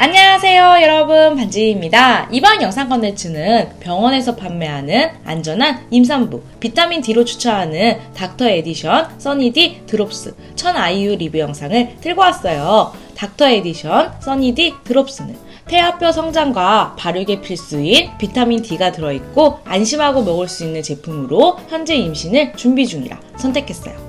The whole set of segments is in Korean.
안녕하세요 여러분 반지입니다. 이번 영상 컨텐츠는 병원에서 판매하는 안전한 임산부 비타민 D로 추천하는 닥터 에디션 써니디 드롭스 1000IU 리뷰 영상을 들고 왔어요. 닥터 에디션 써니디 드롭스는 태아뼈 성장과 발육에 필수인 비타민 D가 들어있고 안심하고 먹을 수 있는 제품으로 현재 임신을 준비 중이라 선택했어요.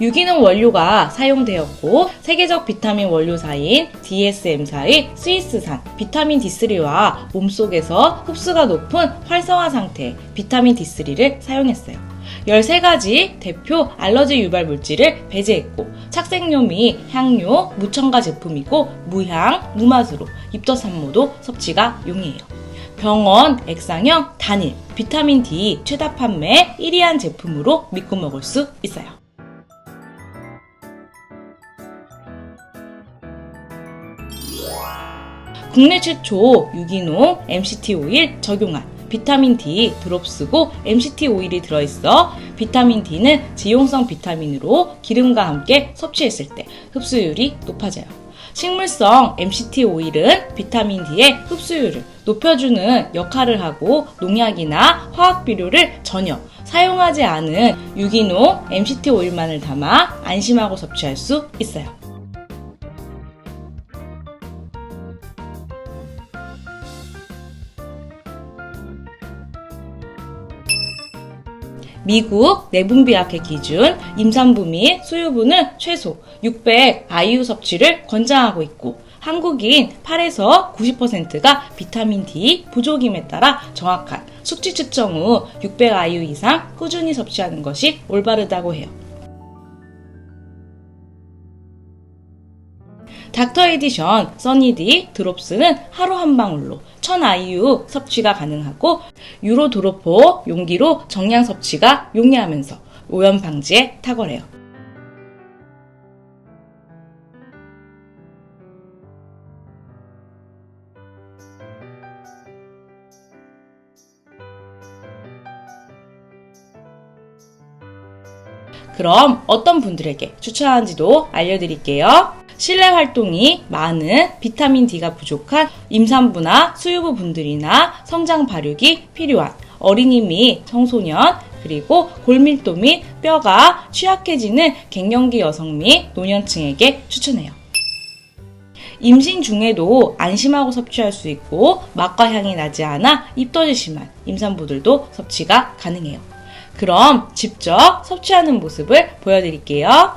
유기농 원료가 사용되었고 세계적 비타민 원료사인 DSM사의 스위스산 비타민 D3와 몸속에서 흡수가 높은 활성화 상태의 비타민 D3를 사용했어요. 13가지 대표 알러지 유발 물질을 배제했고 착색료 및 향료, 무첨가 제품이고 무향, 무맛으로 입덧산모도 섭취가 용이해요. 병원 액상형 단일 비타민 D 최다 판매 1위한 제품으로 믿고 먹을 수 있어요. 국내 최초 유기농 MCT 오일 적용한 비타민 D 드롭스고 MCT 오일이 들어있어 비타민 D는 지용성 비타민으로 기름과 함께 섭취했을 때 흡수율이 높아져요. 식물성 MCT 오일은 비타민 D의 흡수율을 높여주는 역할을 하고 농약이나 화학 비료를 전혀 사용하지 않은 유기농 MCT 오일만을 담아 안심하고 섭취할 수 있어요. 미국 내분비학회 기준 임산부 및 수유부는 최소 600 IU 섭취를 권장하고 있고 한국인 8에서 90%가 비타민 D 부족임에 따라 정확한 수치 측정 후 600 IU 이상 꾸준히 섭취하는 것이 올바르다고 해요. 닥터 에디션 써니디 드롭스는 하루 한 방울로 1000IU 섭취가 가능하고 유로 드로포 용기로 정량 섭취가 용이하면서 오염 방지에 탁월해요. 그럼 어떤 분들에게 추천하는지도 알려드릴게요. 실내 활동이 많은 비타민 D가 부족한 임산부나 수유부 분들이나 성장 발육이 필요한 어린이 및 청소년 그리고 골밀도 및 뼈가 취약해지는 갱년기 여성 및 노년층에게 추천해요. 임신 중에도 안심하고 섭취할 수 있고 맛과 향이 나지 않아 입덧이 심한 임산부들도 섭취가 가능해요. 그럼 직접 섭취하는 모습을 보여드릴게요.